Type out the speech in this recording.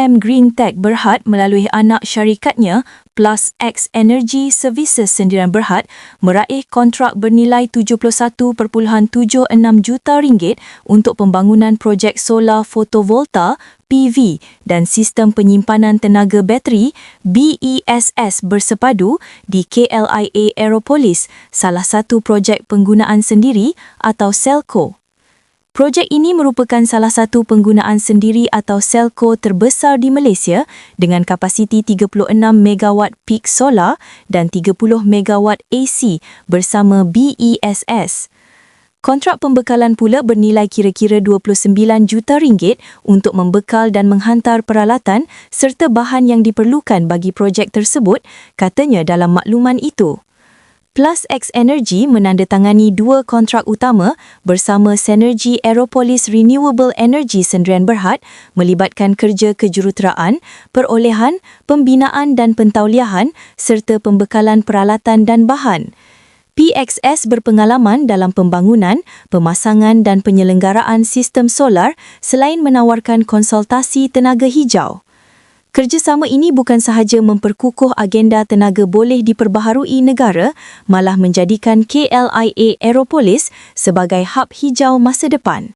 PM Green Tech Berhad melalui anak syarikatnya Plus X Energy Services Sendirian Berhad meraih kontrak bernilai 71.76 juta ringgit untuk pembangunan projek solar fotovolta PV dan sistem penyimpanan tenaga bateri BESS bersepadu di KLIA Aeropolis, salah satu projek penggunaan sendiri atau Selco. Projek ini merupakan salah satu penggunaan sendiri atau selco terbesar di Malaysia dengan kapasiti 36 MW peak solar dan 30 MW AC bersama BESS. Kontrak pembekalan pula bernilai kira-kira 29 juta ringgit untuk membekal dan menghantar peralatan serta bahan yang diperlukan bagi projek tersebut, katanya dalam makluman itu. Plus X Energy menandatangani dua kontrak utama bersama Synergy Aeropolis Renewable Energy Sendirian Berhad melibatkan kerja kejuruteraan, perolehan, pembinaan dan pentauliahan serta pembekalan peralatan dan bahan. PXS berpengalaman dalam pembangunan, pemasangan dan penyelenggaraan sistem solar selain menawarkan konsultasi tenaga hijau. Kerjasama ini bukan sahaja memperkukuh agenda tenaga boleh diperbaharui negara, malah menjadikan KLIA Aeropolis sebagai hub hijau masa depan.